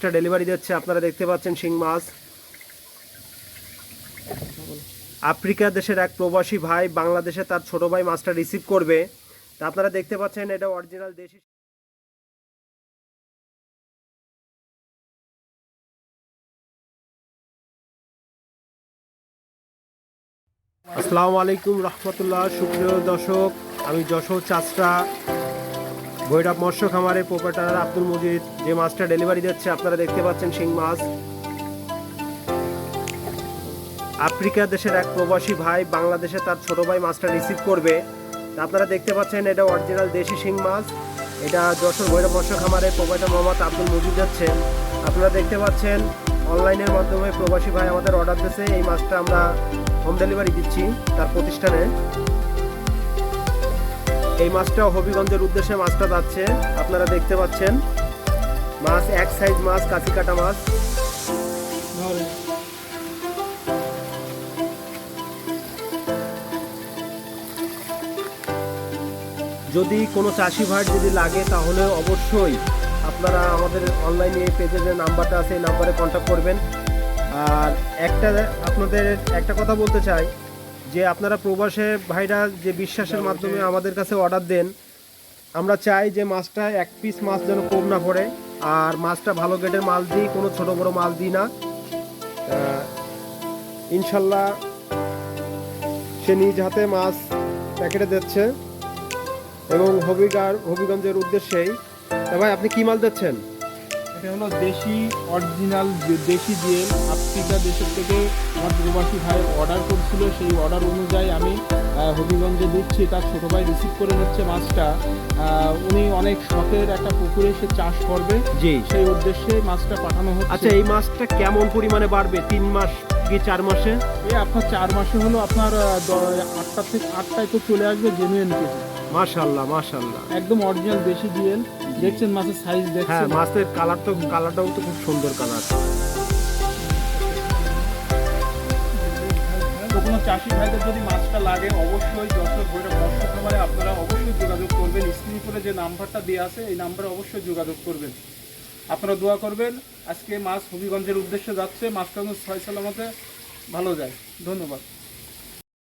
একটা ডেলিভারি দিচ্ছে, আপনারা দেখতে পাচ্ছেন শিং মাছ। আফ্রিকা দেশের এক প্রবাসী ভাই বাংলাদেশে তার ছোট ভাই মাছটা রিসিভ করবে। তা আপনারা দেখতে পাচ্ছেন, এটা অরিজিনাল দেশি আসসালামু আলাইকুম রহমতুল্লাহ, সুপ্রিয় দর্শক, আমি যশোর চাষরা। ভৈরব মৎস্য খামারের প্রোপারেটর আব্দুল মজিদ, যে মাছটা ডেলিভারি দিচ্ছে, আপনারা দেখতে পাচ্ছেন শিং মাছ। আফ্রিকা দেশের এক প্রবাসী ভাই বাংলাদেশে তার ছোট ভাই মাছটা রিসিভ করবে। আপনারা দেখতে পাচ্ছেন এটা অরিজিনাল দেশি শিং মাছ। এটা যশোর ভৈরব মৎস্য খামারের প্রোপারেটর মোহাম্মদ আব্দুল মজিদ যাচ্ছে আপনারা দেখতে পাচ্ছেন, অনলাইনের মাধ্যমে প্রবাসী ভাই আমাদের অর্ডার দিয়েছে। এই মাছটা আমরা হোম ডেলিভারি দিচ্ছি তার প্রতিষ্ঠানে। এই মাছটা হবিগঞ্জের উদ্দেশ্যে মাছটা যাচ্ছে। আপনারা দেখতে পাচ্ছেন, মাছ, এক সাইজ মাছ, কাঁচি কাটা মাছ। যদি কোনো চাষি ভাই যদি লাগে, তাহলে অবশ্যই আপনারা আমাদের অনলাইনে পেজে যে নাম্বারটা আছে, এই নাম্বারে কন্ট্যাক্ট করবেন। আর একটা আপনাদের একটা কথা বলতে চাই যে আপনারা প্রবাসে ভাইরা যে বিশ্বাসের মাধ্যমে আমাদের কাছে অর্ডার দেন আমরা চাই যে মাছটা এক পিস মাছ যেন কম না পড়ে। আর মাছটা ভালো গ্রেডের মাছ দিই কোনো ছোট বড় মাছ দিই না। ইনশাল্লাহ সে নিজ হাতে মাছ প্যাকেটে দিচ্ছে। এবং হবিগার হবিগঞ্জের উদ্দেশ্যেই। তা ভাই আপনি কি মাল দিচ্ছেন? এটা হলো দেশি অরিজিনাল দেশি জিএল আফ্রিকা দেশের থেকে আমার প্রবাসী ভাই অর্ডার করছিল। সেই অর্ডার অনুযায়ী আমি হবিগঞ্জে দিচ্ছি। তার ছোটো ভাই রিসিভ করে নিচ্ছে মাছটা। উনি অনেক শখের একটা পুকুরে সে চাষ করবে। জি। সেই উদ্দেশ্যে মাছটা পাঠানো হচ্ছে। আচ্ছা এই মাছটা কেমন পরিমাণে বাড়বে? তিন মাস কি চার মাসে? এই আপনার চার মাসে হলো আপনার আটটা থেকে আটটায় তো চলে আসবে জেনুইন কেজি মাশাল্লাহ মাশাল্লাহ একদম অরিজিনাল দেশি জিএল দেখছেন মাছের সাইজ হ্যাঁ মাছের কালার তো কালারটাও তো খুব সুন্দর কালার কোনো চাষি ভাইদের যদি মাছটা লাগে অবশ্যই যশোর ভৈরব মৎস্য খামারে আপনারা অবশ্যই যোগাযোগ করবেন। স্ক্রিন করে যে নাম্বারটা দেওয়া আছে এই নাম্বারে অবশ্যই যোগাযোগ করবেন। আপনারা দোয়া করবেন আজকে মাছ হবিগঞ্জের উদ্দেশ্যে যাচ্ছে। মাছটা ছয় সালামতে ভালো যায়। ধন্যবাদ।